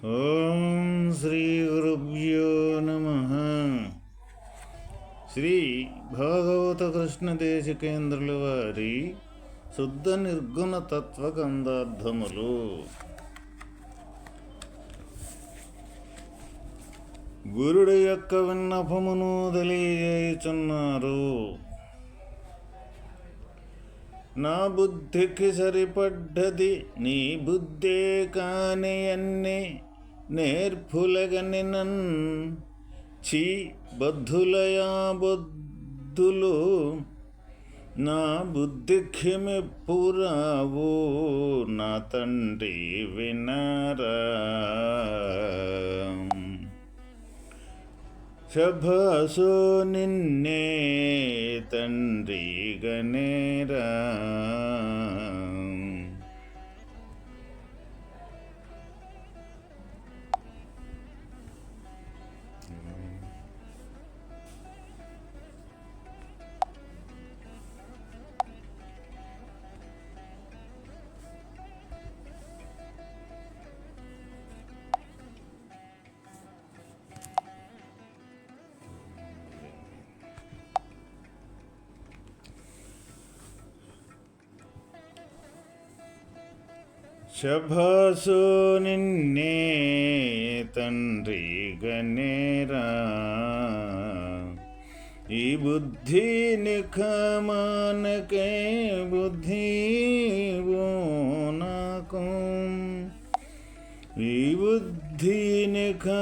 ఓం శ్రీ గురుభ్యో నమ. శ్రీ భాగవత కృష్ణ దేశికేంద్రుల వారి శుద్ధ నిర్గుణ తత్వ కందార్థములు గురుడు యొక్క విన్నపమును తెలియజేయుచున్నారు నా బుద్ధికి సరిపడ్డది నీ బుద్ధే కాని అన్నీ నేర్పులగని నన్ చీ బద్ధులయా బొద్దులు నా బుద్ధికి మెప్పురావు నా తండ్రి వినరా. శభాసో నిన్నే తండ్రి గనేరా శభాసు నిన్నే తండ్రి గనేరా ఈ బుద్ధి నిఖమానకే బుద్ధి నాకు ఈ బుద్ధి నిఖమానకే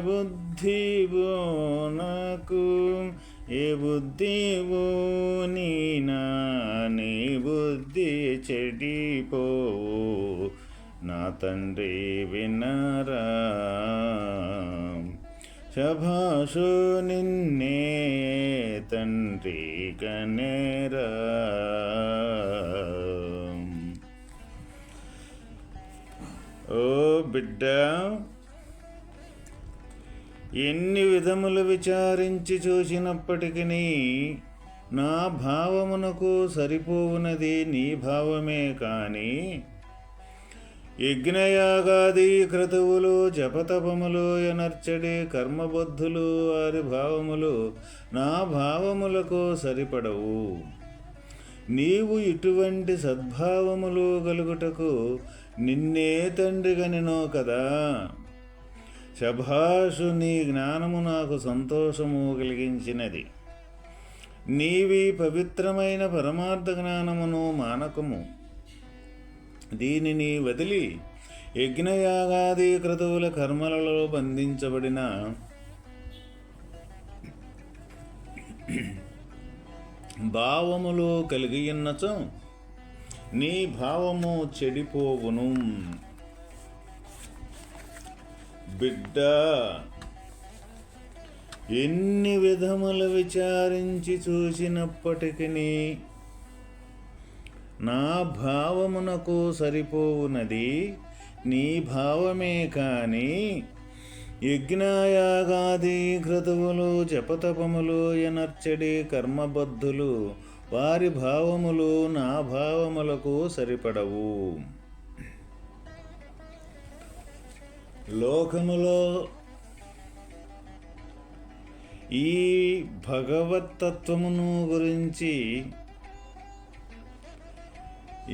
బుద్ధి నాకు ఏ బుద్ధి నీనా నీ బుద్ధి చెడిపోవు నా తండ్రి వినరా. శభాషు నిన్నే తండ్రి కనేరా. ఓ బిడ్డ ఎన్ని విధములు విచారించి చూసినప్పటికీ నా భావమునకు సరిపోవునది నీ భావమే కానీ యజ్ఞయాగాది క్రతువులు జపతపములు ఎనర్చడి కర్మబద్ధులు వారి భావములు నా భావములకు సరిపడవు. నీవు ఇటువంటి సద్భావములు గలుగుటకు నిన్నే తండ్రిగనినో కదా. శభాషు నీ జ్ఞానము నాకు సంతోషము కలిగించినది. నీవి పవిత్రమైన పరమార్థ జ్ఞానమును మానకము. దీనిని వదిలి యజ్ఞయాగాది క్రతువుల కర్మలలో బంధించబడిన భావములు కలిగియున్నచో నీ భావము చెడిపోవును. బిడ్డ ఎన్ని విధములు విచారించి చూసినప్పటికీ నా భావమునకు సరిపోవునది నీ భావమే కానీ యజ్ఞాయాగాది క్రతువులు జపతపములు ఎనర్చడి కర్మబద్ధులు వారి భావములు నా భావములకు సరిపడవు. లోకములో ఈ భగవతత్వమును గురించి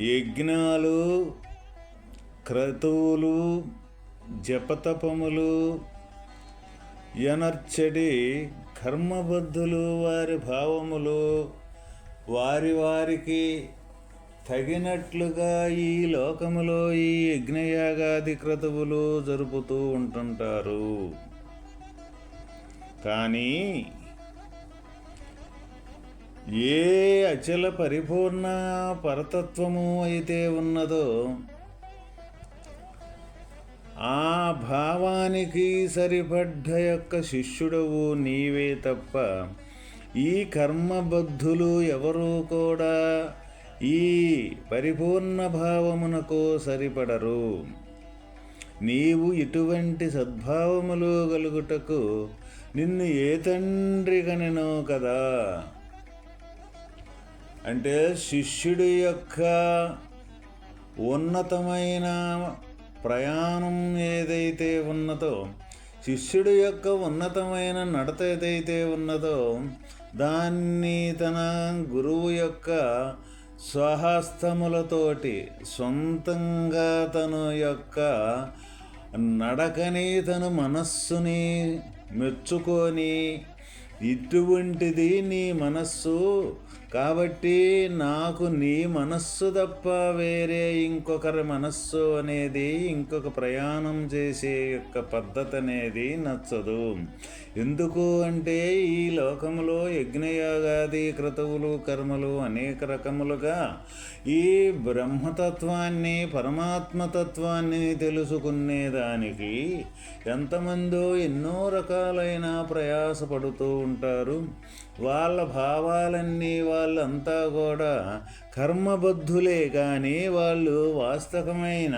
యజ్ఞాలు క్రతువులు జపతపములు ఎనర్చడి కర్మబద్ధులు వారి భావములు వారి వారికి తగినట్లుగా ఈ లోకములో ఈ యజ్ఞయాగాది క్రతువులు జరుపుతూ ఉంటుంటారు. కానీ ఏ అచల పరిపూర్ణ పరతత్వము అయితే ఉన్నదో ఆ భావానికి సరిపడ్డ యొక్క శిష్యుడవు నీవే తప్ప ఈ కర్మబద్ధులు ఎవరూ కూడా ఈ పరిపూర్ణ భావమునకు సరిపడరు. నీవు ఇటువంటి సద్భావములు గలుగుటకు నిన్ను ఏ తండ్రి కనెనో కదా? అంటే శిష్యుడి యొక్క ఉన్నతమైన ప్రయాణం ఏదైతే ఉన్నదో శిష్యుడి యొక్క ఉన్నతమైన నడత ఏదైతే ఉన్నదో దాన్ని తన గురువు యొక్క స్వహస్తములతోటి సొంతంగా తన యొక్క నడకని తన మనస్సుని మెచ్చుకొని ఇటువంటిది నీ మనస్సు కాబట్టి నాకు నీ మనస్సు తప్ప వేరే ఇంకొకరి మనస్సు అనేది ఇంకొక ప్రయాణం చేసే యొక్క పద్ధతి అనేది నచ్చదు. ఎందుకు అంటే ఈ లోకంలో యజ్ఞయాగాది క్రతువులు కర్మలు అనేక రకములుగా ఈ బ్రహ్మతత్వాన్ని పరమాత్మతత్వాన్ని తెలుసుకునేదానికి ఎంతమందో ఎన్నో రకాలైన ప్రయాసపడుతూ ఉంటారు. వాళ్ళ భావాలన్నీ వాళ్ళంతా కూడా కర్మబద్ధులే కానీ వాళ్ళు వాస్తవమైన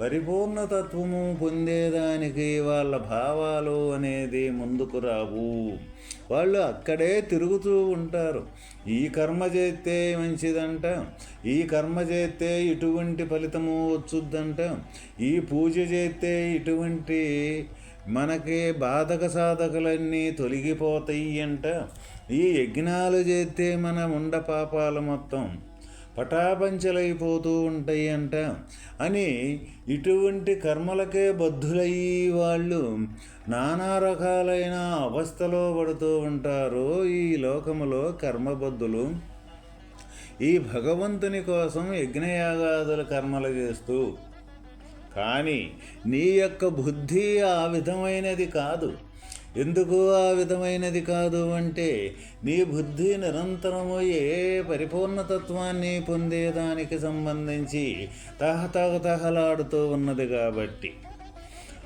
పరిపూర్ణతత్వము పొందేదానికి వాళ్ళ భావాలు అనేది ముందుకు రావు. వాళ్ళు అక్కడే తిరుగుతూ ఉంటారు. ఈ కర్మ చేస్తే మంచిదంట ఈ కర్మ చేస్తే ఇటువంటి ఫలితము వచ్చుద్దంట ఈ పూజ చేస్తే ఇటువంటి మనకి బాధక సాధకులన్నీ తొలగిపోతాయి అంట ఈ యజ్ఞాలు చేస్తే మన ఉండ పాపాలు మొత్తం పటాపంచలైపోతూ ఉంటాయి అంట. అని ఇటువంటి కర్మలకే బద్ధులయ్యి వాళ్ళు నానా రకాలైన అవస్థలో పడుతూ ఉంటారు ఈ లోకములో కర్మబద్ధులు. ఈ భగవంతుని కోసం యజ్ఞయాగాదుల కర్మలు చేస్తూ. కానీ నీ యొక్క బుద్ధి ఆ విధమైనది కాదు. ఎందుకు ఆ విధమైనది కాదు అంటే నీ బుద్ధి నిరంతరము ఏ పరిపూర్ణతత్వాన్ని పొందేదానికి సంబంధించి తహతహతహలాడుతూ ఉన్నది కాబట్టి.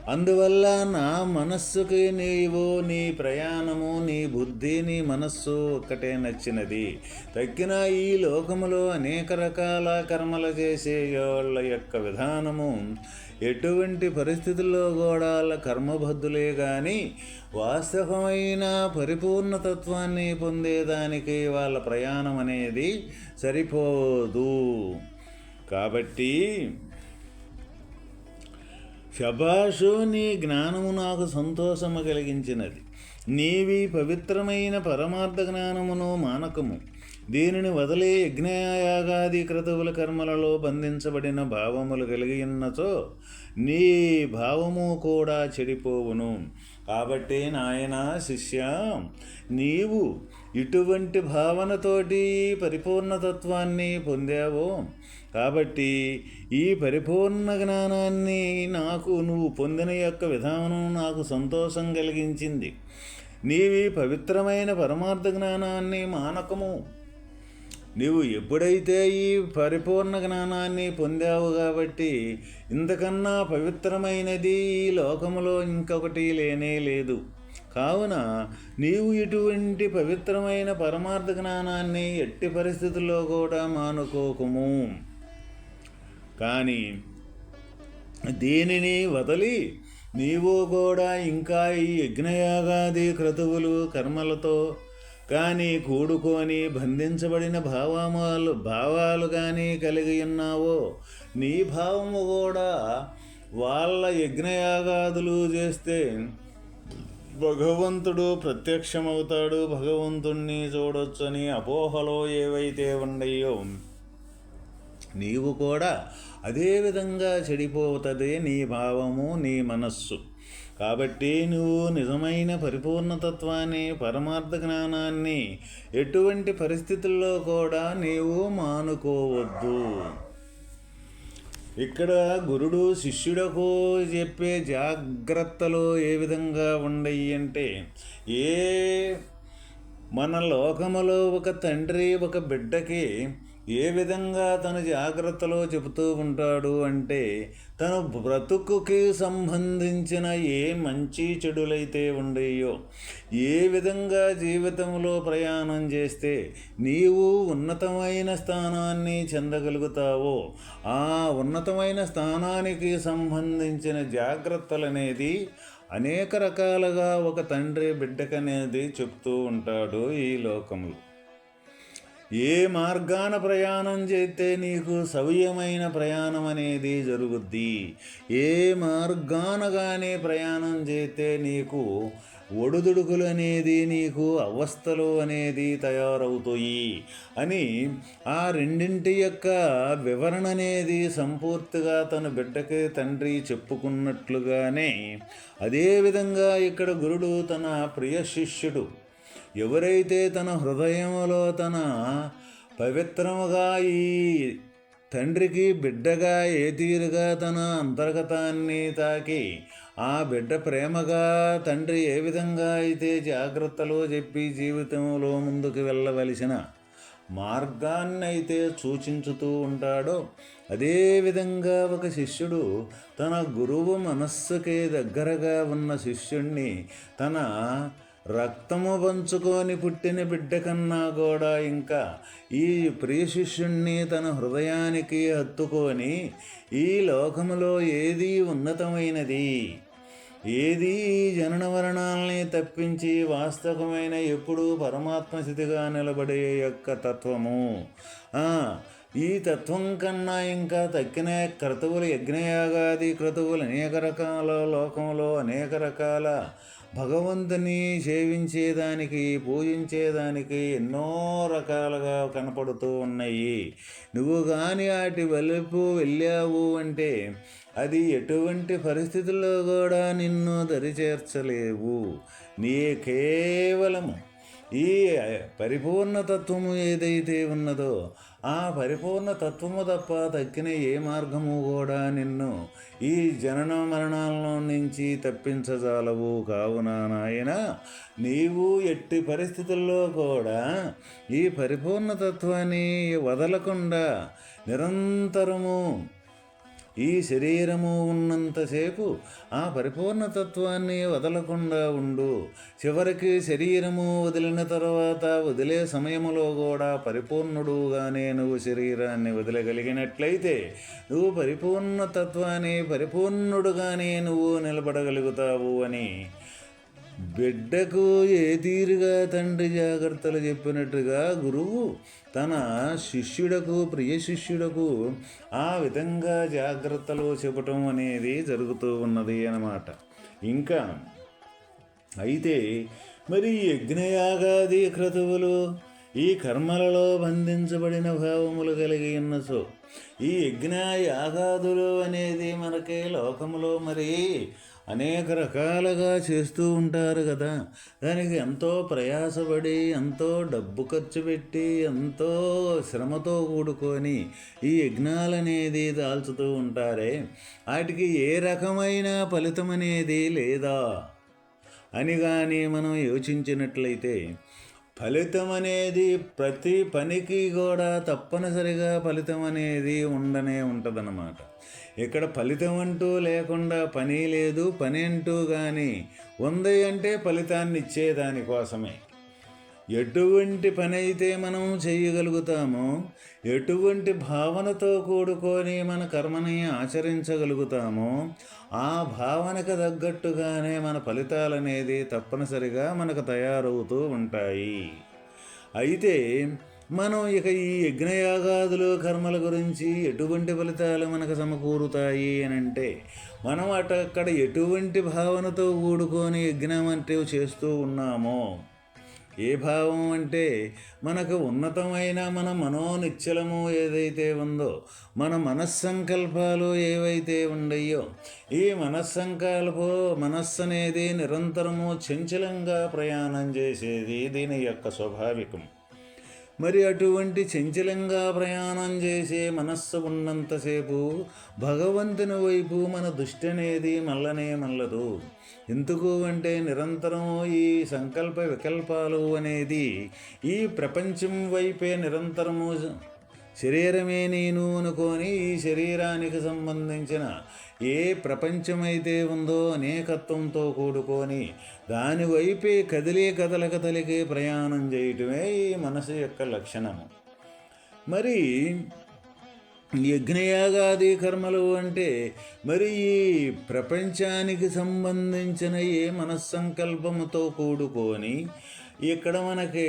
అందువల్ల నా మనస్సుకి నీవు నీ ప్రయాణము నీ బుద్ధి నీ మనస్సు ఒక్కటే నచ్చినది. తగ్గిన ఈ లోకములో అనేక రకాల కర్మలు చేసే వాళ్ళ యొక్క విధానము ఎటువంటి పరిస్థితుల్లో కూడా కర్మబద్ధులే కానీ వాస్తవమైన పరిపూర్ణతత్వాన్ని పొందేదానికి వాళ్ళ ప్రయాణం అనేది సరిపోదు. కాబట్టి శబాషు నీ జ్ఞానము నాకు సంతోషము కలిగించినది. నీవి పవిత్రమైన పరమార్థ జ్ఞానమును మానకము. దీనిని వదిలే యజ్ఞయాగాది క్రతువుల కర్మలలో బంధించబడిన భావములు కలిగి ఉన్నచో నీ భావము కూడా చెడిపోవును. కాబట్టి నాయన శిష్య నీవు ఇటువంటి భావనతోటి పరిపూర్ణతత్వాన్ని పొందావో. కాబట్టి ఈ పరిపూర్ణ జ్ఞానాన్ని నాకు నువ్వు పొందిన యొక్క విధానం నాకు సంతోషం కలిగించింది. నీవి పవిత్రమైన పరమార్థ జ్ఞానాన్ని మానకము. నీవు ఎప్పుడైతే ఈ పరిపూర్ణ జ్ఞానాన్ని పొందావు కాబట్టి ఇంతకన్నా పవిత్రమైనది ఈ లోకములో ఇంకొకటి లేనే లేదు. కావున నీవు ఇటువంటి పవిత్రమైన పరమార్థ జ్ఞానాన్ని ఎట్టి పరిస్థితుల్లో కూడా మానుకోకుము. కానీ దీనిని వదలి నీవు కూడా ఇంకా ఈ యజ్ఞయాగాది క్రతువులు కర్మలతో కానీ కూడుకొని బంధించబడిన భావములు భావాలు కానీ కలిగి ఉన్నావో నీ భావము కూడా వాళ్ళ యజ్ఞయాగాదులు చేస్తే భగవంతుడు ప్రత్యక్షమవుతాడు భగవంతుణ్ణి చూడొచ్చని అపోహలో ఏవైతే ఉన్నాయో నీవు కూడా అదే విధంగా చెడిపోతుంది నీ భావము నీ మనస్సు. కాబట్టి నువ్వు నిజమైన పరిపూర్ణతత్వాన్ని పరమార్థ జ్ఞానాన్ని ఎటువంటి పరిస్థితుల్లో కూడా నీవు మానుకోవద్దు. ఇక్కడ గురుడు శిష్యుడకు చెప్పే జాగ్రత్తలు ఏ విధంగా ఉండయి అంటే ఏ మన లోకములో ఒక తండ్రి ఒక బిడ్డకి ఏ విధంగా తన జాగ్రత్తలో చెబుతూ ఉంటాడు అంటే తన బ్రతుకుకి సంబంధించిన ఏ మంచి చెడులైతే ఉండేయో ఏ విధంగా జీవితంలో ప్రయాణం చేస్తే నీవు ఉన్నతమైన స్థానాన్ని చెందగలుగుతావో ఆ ఉన్నతమైన స్థానానికి సంబంధించిన జాగ్రత్తలు అనేది అనేక రకాలుగా ఒక తండ్రి బిడ్డకనేది చెప్తూ ఉంటాడు ఈ లోకంలో. ఏ మార్గాన ప్రయాణం చేస్తే నీకు సవ్యమైన ప్రయాణం అనేది జరుగుద్ది? ఏ మార్గానగానే ప్రయాణం చేస్తే నీకు ఒడుదుడుకులు అనేది నీకు అవస్థలు అనేది తయారవుతాయి? అని ఆ రెండింటి యొక్క వివరణ అనేది సంపూర్తిగా తన బిడ్డకి తండ్రి చెప్పుకున్నట్లుగానే అదేవిధంగా ఇక్కడ గురుడు తన ప్రియ శిష్యుడు ఎవరైతే తన హృదయంలో తన పవిత్రముగా ఈ తండ్రికి బిడ్డగా ఏ తీరుగా తన అంతర్గతాన్ని తాకి ఆ బిడ్డ ప్రేమగా తండ్రి ఏ విధంగా అయితే జాగ్రత్తలో చెప్పి జీవితంలో ముందుకు వెళ్ళవలసిన మార్గాన్ని అయితే సూచించుతూ ఉంటాడో అదేవిధంగా ఒక శిష్యుడు తన గురువు మనస్సుకి దగ్గరగా ఉన్న శిష్యుణ్ణి తన రక్తము పంచుకొని పుట్టిన బిడ్డ కన్నా కూడా ఇంకా ఈ ప్రియశిష్యుణ్ణి తన హృదయానికి హత్తుకొని ఈ లోకములో ఏది ఉన్నతమైనది ఏది జనన మరణాలని తప్పించి వాస్తవమైన ఎప్పుడూ పరమాత్మ స్థితిగా నిలబడే యొక్క తత్వము. ఈ తత్వం కన్నా ఇంకా తక్కిన క్రతువులు యజ్ఞయాగాది క్రతువులు అనేక రకాల లోకంలో అనేక రకాల భగవంతుని సేవించేదానికి పూజించేదానికి ఎన్నో రకాలుగా కనపడుతూ ఉన్నాయి. నువ్వు కానీ వాటి వెలుపు వెళ్ళావు అంటే అది ఎటువంటి పరిస్థితుల్లో కూడా నిన్ను దరిచేర్చలేవు. నీ కేవలము ఈ పరిపూర్ణ తత్వము ఏదైతే ఉన్నదో ఆ పరిపూర్ణ తత్వము తప్ప తక్కిన ఏ మార్గము కూడా నిన్ను ఈ జనన మరణాల నుంచి తప్పించజాలవు. కావున నాయన నీవు ఎట్టి పరిస్థితుల్లో కూడా ఈ పరిపూర్ణ తత్వాన్ని వదలకుండా నిరంతరము ఈ శరీరము ఉన్నంతసేపు ఆ పరిపూర్ణతత్వాన్ని వదలకుండా ఉండు. చివరికి శరీరము వదిలిన తర్వాత వదిలే సమయములో కూడా పరిపూర్ణుడుగానే నువ్వు శరీరాన్ని వదిలగలిగినట్లయితే నువ్వు పరిపూర్ణతత్వాన్ని పరిపూర్ణుడుగానే నువ్వు నిలబడగలుగుతావు అని బిడ్డకు ఏ తీరుగా తండ్రి జాగ్రత్తలు చెప్పినట్టుగా గురువు తన శిష్యుడకు ప్రియ శిష్యుడకు ఆ విధంగా జాగ్రత్తలు చెప్పటం అనేది జరుగుతూ ఉన్నది అన్నమాట. ఇంకా అయితే మరి యజ్ఞయాగాది క్రతువులు ఈ కర్మలలో బంధించబడిన భావములు కలిగి ఉన్నసో ఈ యజ్ఞ యాగాదులు అనేది మనకి లోకములో మరి అనేక రకాలుగా చేస్తూ ఉంటారు కదా. దానికి ఎంతో ప్రయాసపడి ఎంతో డబ్బు ఖర్చు పెట్టి ఎంతో శ్రమతో కూడుకొని ఈ యజ్ఞాలనేది దాల్చుతూ ఉంటారే. వాటికి ఏ రకమైన ఫలితం అనేది లేదా? అని కానీ మనం యోచించినట్లయితే ఫలితం అనేది ప్రతి పనికి కూడా తప్పనిసరిగా ఫలితం అనేది ఉండనే ఉంటుందన్నమాట. ఇక్కడ ఫలితం అంటూ లేకుండా పని లేదు పని అంటూ కానీ ఉంది అంటే ఫలితాన్ని ఇచ్చేదానికోసమే ఎటువంటి పని అయితే మనం చేయగలుగుతామో ఎటువంటి భావనతో కూడుకొని మన కర్మని ఆచరించగలుగుతామో ఆ భావనకు తగ్గట్టుగానే మన ఫలితాలనేది తప్పనిసరిగా మనకు తయారవుతూ ఉంటాయి. అయితే మనం ఇక ఈ యజ్ఞయాగాదులు కర్మల గురించి ఎటువంటి ఫలితాలు మనకు సమకూరుతాయి అని అంటే మనం అట అక్కడ ఎటువంటి భావనతో కూడుకొని యజ్ఞం అంటే చేస్తూ ఉన్నామో ఏ భావం అంటే మనకు ఉన్నతమైన మన మనోనిచ్చలము ఏదైతే ఉందో మన మనస్సంకల్పాలు ఏవైతే ఉండయో ఈ మనస్సంకల్పో మనస్సు అనేది నిరంతరము చంచలంగా ప్రయాణం చేసేది దీని యొక్క స్వాభావికం. మరి అటువంటి చంచలంగా ప్రయాణం చేసే మనస్సు ఉన్నంతసేపు భగవంతుని వైపు మన దృష్టి అనేది మల్లనే మల్లదు ఎందుకు అంటే నిరంతరం ఈ సంకల్ప వికల్పాలు అనేది ఈ ప్రపంచం వైపే నిరంతరము శరీరమే నేను అనుకొని ఈ శరీరానికి సంబంధించిన ఏ ప్రపంచమైతే ఉందో అనేకత్వంతో కూడుకొని దాని వైపే కదిలే కదలక తలికే ప్రయాణం చేయటమే ఈ మనసు యొక్క లక్షణము. మరి యజ్ఞయాగాది కర్మలు అంటే మరి ఈ ప్రపంచానికి సంబంధించిన ఏ మనస్సంకల్పముతో కూడుకొని ఇక్కడ మనకి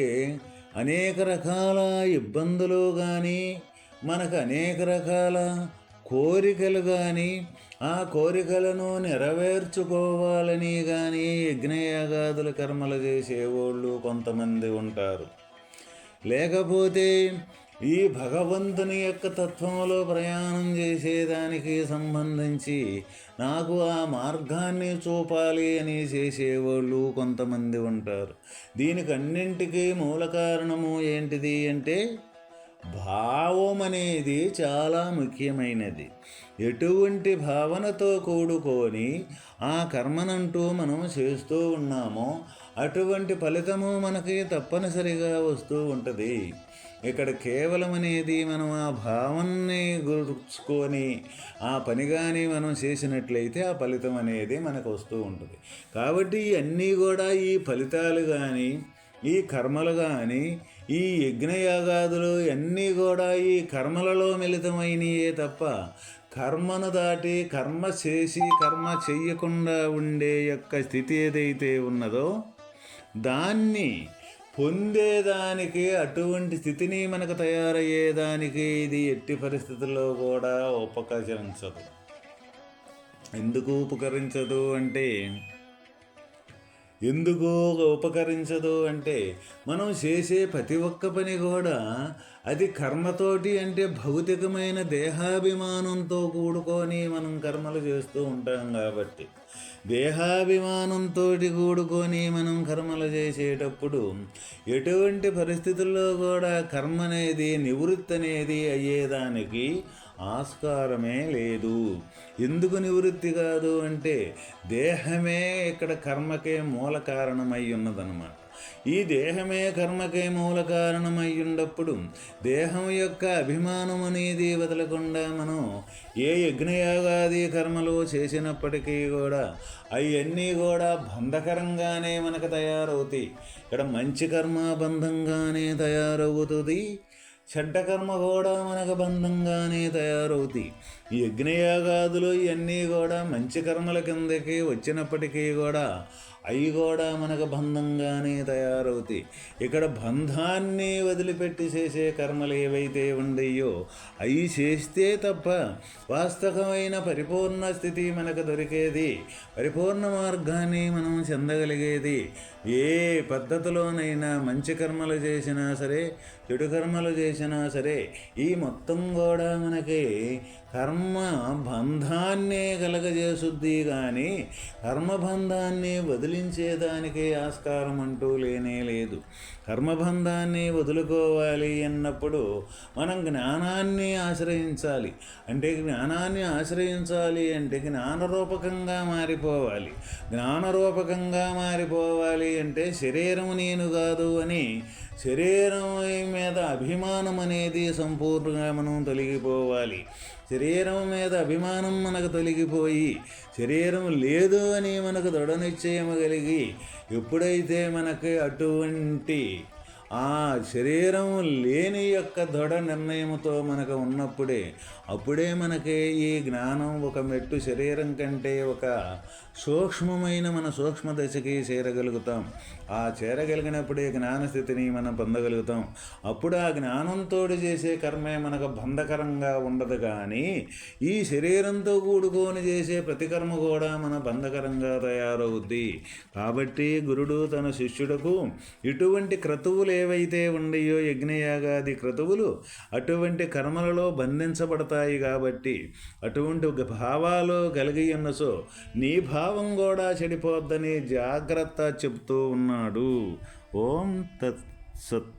అనేక రకాల ఇబ్బందులు కానీ మనకు అనేక రకాల కోరికలు కానీ ఆ కోరికలను నెరవేర్చుకోవాలని కానీ యజ్ఞయాగాదుల కర్మలు చేసేవాళ్ళు కొంతమంది ఉంటారు. లేకపోతే ఈ భగవంతుని యొక్క తత్వంలో ప్రయాణం చేసేదానికి సంబంధించి నాకు ఆ మార్గాన్ని చూపాలి అని చేసేవాళ్ళు కొంతమంది ఉంటారు. దీనికి అన్నింటికీ మూల కారణము ఏంటిది అంటే భావం అనేది చాలా ముఖ్యమైనది. ఎటువంటి భావనతో కూడుకొని ఆ కర్మనంటూ మనం చేస్తూ ఉన్నామో అటువంటి ఫలితము మనకి తప్పనిసరిగా వస్తూ ఉంటుంది. ఇక్కడ కేవలం అనేది మనం ఆ భావన్ని గుర్చుకొని ఆ పని కానీ మనం చేసినట్లయితే ఆ ఫలితం అనేది మనకు వస్తూ ఉంటుంది. కాబట్టి అన్నీ కూడా ఈ ఫలితాలు కానీ ఈ కర్మలు కానీ ఈ యజ్ఞయాగాదులు అన్నీ కూడా ఈ కర్మలలో మిళితమైనయే తప్ప కర్మను దాటి కర్మ చేసి కర్మ చెయ్యకుండా ఉండే యొక్క స్థితి ఏదైతే ఉన్నదో దాన్ని పొందేదానికి అటువంటి స్థితిని మనకు తయారయ్యేదానికి ఇది ఎట్టి పరిస్థితుల్లో కూడా ఉపకరించదు. ఎందుకు ఉపకరించదు అంటే ఎందుకు ఉపకరించదు అంటే మనం చేసే ప్రతి ఒక్క పని కూడా అది కర్మతోటి అంటే భౌతికమైన దేహాభిమానంతో కూడుకొని మనం కర్మలు చేస్తూ ఉంటాం కాబట్టి. దేహాభిమానంతో కూడుకొని మనం కర్మలు చేసేటప్పుడు ఎటువంటి పరిస్థితుల్లో కూడా కర్మ అనేది నివృత్తి అనేది అయ్యేదానికి ఆస్కారమే లేదు. ఎందుకు నివృత్తి కాదు అంటే దేహమే ఇక్కడ కర్మకే మూల కారణమై ఉన్నదన్నమాట. ఈ దేహమే కర్మకే మూల కారణమై ఉన్నప్పుడు దేహం యొక్క అభిమానం అనేది వదలకుండా మనం ఏ యజ్ఞయోగాది కర్మలు చేసినప్పటికీ కూడా అవన్నీ కూడా బంధకరంగానే మనకు తయారవుతాయి. ఇక్కడ మంచి కర్మ బంధంగానే తయారవుతుంది. చెడ్డకర్మ కూడా మనకు బంధంగానే తయారవుతాయి. యజ్ఞయాగాదులు ఇవన్నీ కూడా మంచి కర్మల కిందకి వచ్చినప్పటికీ కూడా అవి కూడా మనకు బంధంగానే తయారవుతాయి ఇక్కడ బంధాన్ని వదిలిపెట్టి చేసే కర్మలు ఏవైతే ఉండయో అవి చేస్తే తప్ప వాస్తవమైన పరిపూర్ణ స్థితి మనకు దొరికేది. పరిపూర్ణ మార్గాన్ని మనం చెందగలిగేది. ఏ పద్ధతిలోనైనా మంచి కర్మలు చేసినా సరే చెడు కర్మలు చేసినా సరే ఈ మొత్తం కూడా మనకి కర్మ బంధాన్నే కలగజేసుద్ది కానీ కర్మబంధాన్ని వదిలించేదానికే ఆస్కారం అంటూ లేనే లేదు. కర్మబంధాన్ని వదులుకోవాలి అన్నప్పుడు మనం జ్ఞానాన్ని ఆశ్రయించాలి. అంటే జ్ఞానాన్ని ఆశ్రయించాలి అంటే జ్ఞానరూపకంగా మారిపోవాలి. జ్ఞానరూపకంగా మారిపోవాలి అంటే శరీరం నేను కాదు అని శరీరం మీద అభిమానం అనేది సంపూర్ణంగా మనం తొలగిపోవాలి. శరీరం మీద అభిమానం మనకు తొలగిపోయి శరీరం లేదు అని మనకు దృఢ నిశ్చయం కలిగి ఎప్పుడైతే మనకి అటువంటి ఆ శరీరం లేని యొక్క దృఢ నిర్ణయంతో మనకు ఉన్నప్పుడే అప్పుడే మనకి ఈ జ్ఞానం ఒక మెట్టు శరీరం కంటే ఒక సూక్ష్మమైన మన సూక్ష్మ దశకి చేరగలుగుతాం. ఆ చేరగలిగినప్పుడే జ్ఞానస్థితిని మనం పొందగలుగుతాం. అప్పుడు ఆ జ్ఞానంతో చేసే కర్మే మనకు బంధకరంగా ఉండదు కానీ ఈ శరీరంతో కూడుకొని చేసే ప్రతి కర్మ కూడా మన బంధకరంగా తయారవుద్ది. కాబట్టి గురుడు తన శిష్యుడకు ఇటువంటి క్రతువులు ఏవైతే ఉండయో యజ్ఞయాగాది క్రతువులు అటువంటి కర్మలలో బంధించబడతాయి కాబట్టి అటువంటి భావాలు కలిగి ఉన్నసో నీ స్వభావం కూడా చెడిపోద్దని జాగ్రత్త చెబుతూ ఉన్నాడు. ఓం తత్ సత్